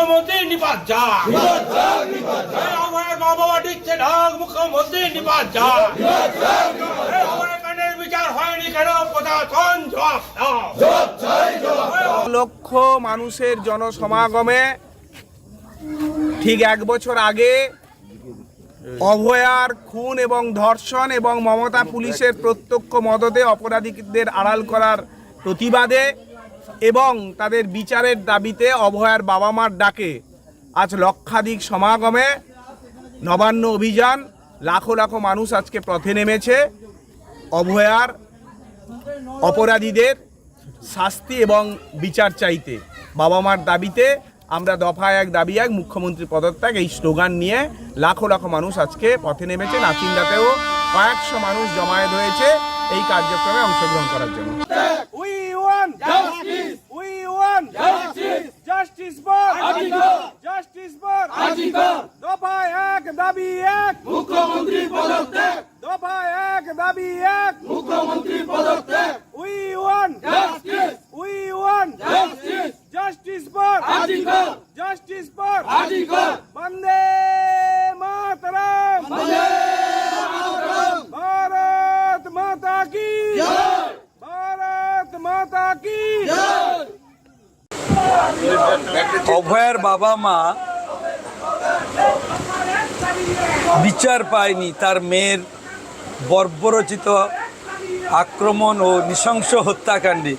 মুখ্যমন্ত্রী নিপাত যা আমার মা বাবা দিচ্ছে ডাক মুখ্যমন্ত্রী নিপাত যা আমার কানের বিচার হয়নি কেন? প্রশাসন জবাব দাও। লক্ষ মানুষের জনসমাগমে ঠিক এক বছর আগে অভয়ার খুন এবং ধর্ষণ এবং মমতা পুলিশের প্রত্যক্ষ মদতে অপরাধীদের আড়াল করার প্রতিবাদে এবং তাদের বিচারের দাবিতে অভয়ার বাবা মার ডাকে। আজ লক্ষাধিক সমাগমে নবান্ন অভিযান, লাখো লাখো মানুষ আজকে পথে নেমেছে। অভয়ার অপরাধীদের শাস্তি এবং বিচার চাইতে। বাবা মার দাবিতে আমরা দফা এক দাবি, এক মুখ্যমন্ত্রী পদত্যাগ, এই স্লোগান নিয়ে লাখো লাখো মানুষ আজকে পথে নেমেছে নাচিন্দাতেও কয়েকশো মানুষ জমায়েত হয়েছে এই কার্যক্রমে অংশগ্রহণ করার জন্য We want justice. We want justice. Justice for Ajika. Justice for Ajika. দফা এক দাবি এক মুখ্যমন্ত্রী পদত্যাগ দফা এক দাবি এক। মুখ্যমন্ত্রী পদত্যাগ। We want justice. We want justice. Justice for Ajika. Justice for Ajika. বন্দে মাতরম বন্দে মাতরম ভারত মাতা কি জয় ভারত মাতা কি অভয়ের বাবা মা বিচার পায়নি তার মেয়ের বর্বরচিত আক্রমণ ও নৃশংস হত্যাকাণ্ডে।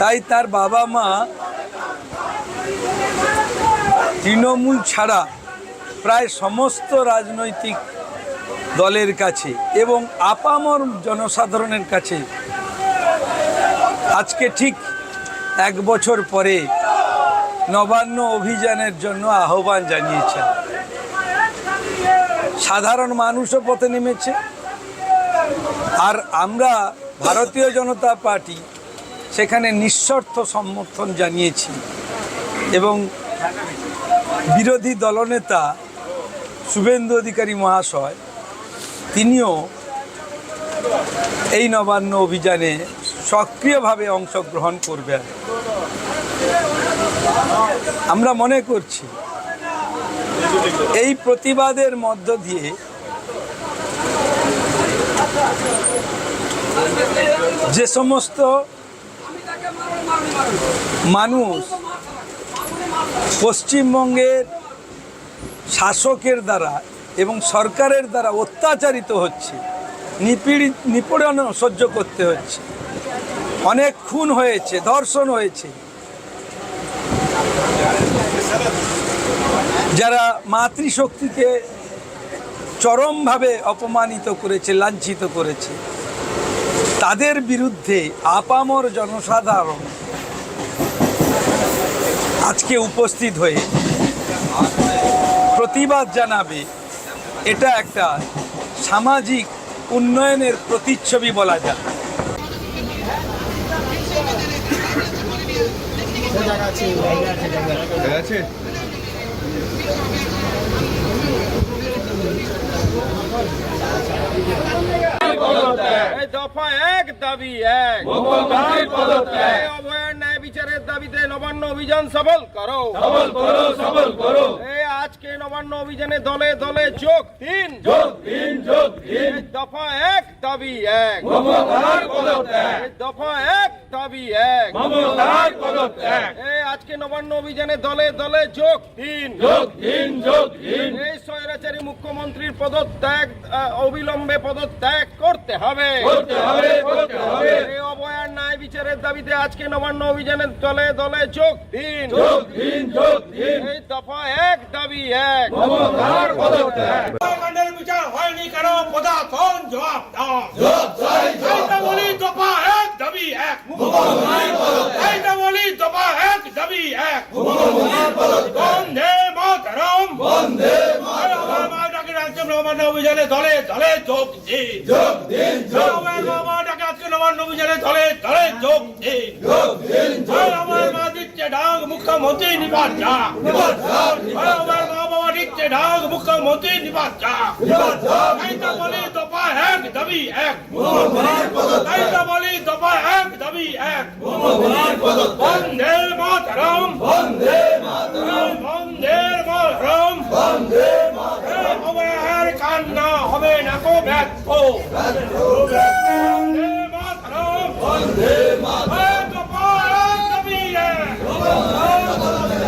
তাই তার বাবা মা তৃণমূল ছাড়া প্রায় সমস্ত রাজনৈতিক দলের কাছে এবং আপামর জনসাধারণের কাছে আজকে ঠিক এক বছর পরে নবান্ন অভিযানের জন্য আহ্বান জানিয়েছেন। সাধারণ মানুষও পথে নেমেছে। আর আমরা ভারতীয় জনতা পার্টি সেখানে নিঃশর্ত সমর্থন জানিয়েছি এবং বিরোধী দলনেতা শুভেন্দু অধিকারী মহাশয়, তিনিও এই নবান্ন অভিযানে সক্রিয়ভাবে অংশগ্রহণ করবেন। আমরা মনে করছি এই প্রতিবাদের মধ্য দিয়ে যে সমস্ত মানুষ পশ্চিমবঙ্গের শাসকের দ্বারা এবং সরকারের দ্বারা অত্যাচারিত হচ্ছে নিপীড়িত নিপীড়ন সহ্য করতে হচ্ছে, অনেক খুন হয়েছে, ধর্ষণ হয়েছে যারা মাতৃশক্তিকে চরমভাবে অপমানিত করেছে, লাঞ্ছিত করেছে, তাদের বিরুদ্ধে আপামর জনসাধারণ আজকে উপস্থিত হয়ে প্রতিবাদ জানাবে। এটা একটা সামাজিক উন্নয়নের প্রতিচ্ছবি বলা যায়। এই দফা এক দাবি এক। অভয়ার ন্যায় বিচারের দাবিতে নবান্ন অভিযান সফল করো। সফল করো সফল করো। আজকে নবান্ন অভিযানে দলে দলে যোগ দিন। যোগ দিন যোগ দিন। দফা এক দাবি এক। দফা এক দাবি এক। মমতার পদত্যাগ। আজকে নবান্ন অভিযানে দলে দলে যোগ দিন। যোগ দিন যোগ দিন। এই স্বৈরাচারী মুখ্যমন্ত্রীর পদত্যাগ অবিলম্বে পদত্যাগ করতে হবে। করতে হবে করতে হবে। এই অবয়ার ন্যায় বিচারের দাবিতে আজকে নবান্ন অভিযানের দলে দলে যোগ দিন। যোগ দিন যোগ দিন। এই দফা এক দাবি এক। মমতার পদত্যাগ। বিচার হয়নি কেন? প্রশাসন জবাব দাও। এইটা বলি দফা এক দাবি এক এইটা বলি দফা এক দাবি এক বন্দে মাতরম। বন্দে অভিযানে দলে দলে যোগ দিন। যোগ দিন আমার বাবা ডাকে আজকে নবান্ন অভিযানে দলে দলে যোগ দিন। যোগ দিন আমার মা দিচ্ছে ডাক মুখ্যমন্ত্রী নিবাস যা নিবাস আমার মা বাবা দিচ্ছে ডাক মুখ্যমন্ত্রী নিবাস যা এইটা বলি দফা এক দাবি এক। এইটা বলি দফা এক দাবি এক। বন্দে মাতরম। কান্না হবে না কো ব্যর্থ। বন্দে মাতরম। বন্দে